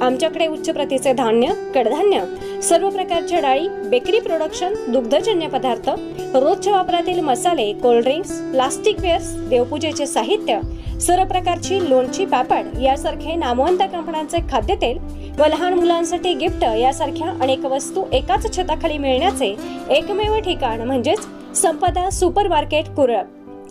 आमच्याकडे उच्च प्रतीचे धान्य कडधान्य सर्व प्रकारच्या डाळी बेकरी प्रोडक्शन दुग्धजन्य पदार्थ रोजच्या वापरातील मसाले कोल्ड्रिंक्स प्लास्टिक वेअर्स देवपूजेचे साहित्य सर्व प्रकारची लोणची पापड यासारखे नामवंत कंपन्यांचे खाद्यतेल व लहान मुलांसाठी गिफ्ट यासारख्या अनेक वस्तू एकाच छताखाली मिळण्याचे एकमेव ठिकाण म्हणजेच संपदा सुपर मार्केट कुरळ.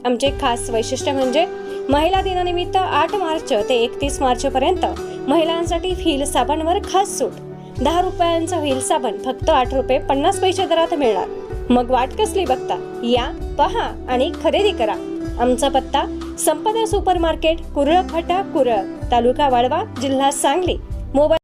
आमचे खास वैशिष्ट्य म्हणजे महिला दिनानिमित्त आठ मार्च ते एकतीस मार्च पर्यंत महिलांसाठी व्हील साबणवर खास सूट. दहा रुपयांचा व्हील साबण फक्त आठ रुपये पन्नास पैसे दरात मिळणार. मग वाट कसली बघता? या पहा आणि खरेदी करा. आमचा पत्ता संपदा सुपर मार्केट कुरळ फटा कुरळ. तालुका वाळवा जिल्हा सांगली. मोबाईल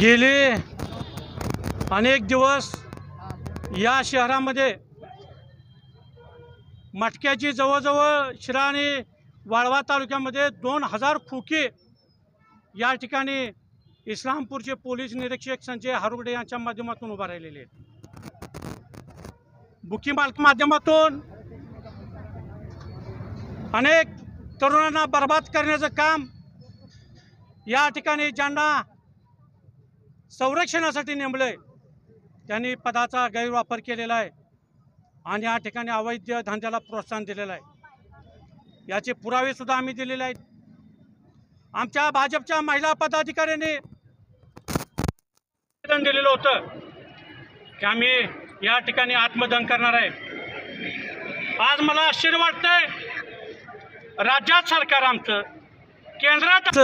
गेले अनेक दिवस या शहरामध्ये मटक्याची जवळजवळ शिरा आणि वाळवा तालुक्यामध्ये दोन हजार खोके या ठिकाणी इस्लामपूरचे पोलीस निरीक्षक संजय हारुगडे यांच्या माध्यमातून उभा राहिलेले आहेत. बुकी मालक माध्यमातून अनेक तरुणांना बर्बाद करण्याचं काम या ठिकाणी ज्यांना संरक्षणासाठी नेमलं आहे त्यांनी पदाचा गैरवापर केलेला आहे आणि या ठिकाणी अवैध धंद्याला प्रोत्साहन दिलेलं आहे. याचे पुरावेसुद्धा आम्ही दिलेले आहेत. आमच्या भाजपच्या महिला पदाधिकाऱ्यांनी निवेदन दिलेलं होतं की आम्ही या ठिकाणी आत्मदहन करणार आहे. आज मला आश्चर्य वाटतंय राज्यात सरकार आमचं केंद्रात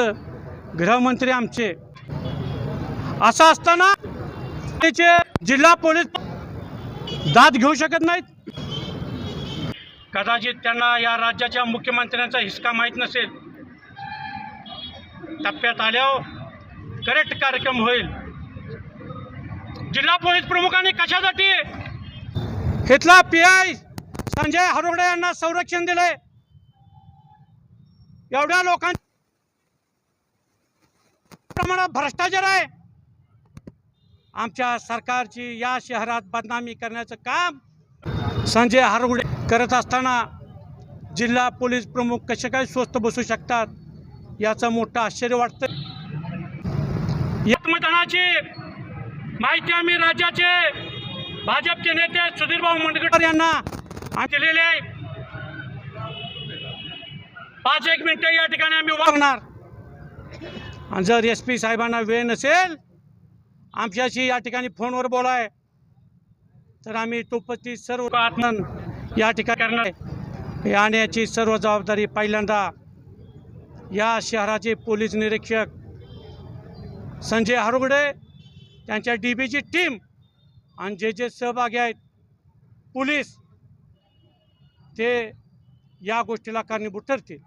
गृहमंत्री आमचे. असं असताना त्याचे जिल्हा पोलीस दाद घेऊ शकत नाहीत. कदाचित त्यांना या राज्याच्या मुख्यमंत्र्यांचा हिसका माहीत नसेल. टप्प्यात आल्यावर करेक्ट कार्यक्रम होईल. जिल्हा पोलीस प्रमुखांनी कशासाठी? इथला पी आय संजय हरोडे यांना संरक्षण दिलंय. एवढ्या लोकांच्या प्रमाणात भ्रष्टाचार आहे. आमच्या सरकारची या शहरात बदनामी करण्याचं काम संजय हारगुडे करत असताना जिल्हा पोलीस प्रमुख कसे काय स्वस्त बसू शकतात याचं मोठं आश्चर्य वाटतं मतदानाची माहिती आम्ही राज्याचे भाजपचे नेते सुधीरभाऊ मुंडगटर यांना दिलेली आहे. पाच एक मिनिटं या ठिकाणी आम्ही वागणार आणि जर एस पी साहेबांना वेळ नसेल आमच्याशी या ठिकाणी फोनवर बोलाय तर आम्ही तुपती सर्व आत्मन या ठिकाणी करणार आहे. सर्व जबाबदारी पहिल्यांदा या शहराचे पोलीस निरीक्षक संजय हरगुडे त्यांच्या डी बीची टीम आणि जे जे सहभागी आहेत पोलीस ते या गोष्टीला कारणीभूत ठरतील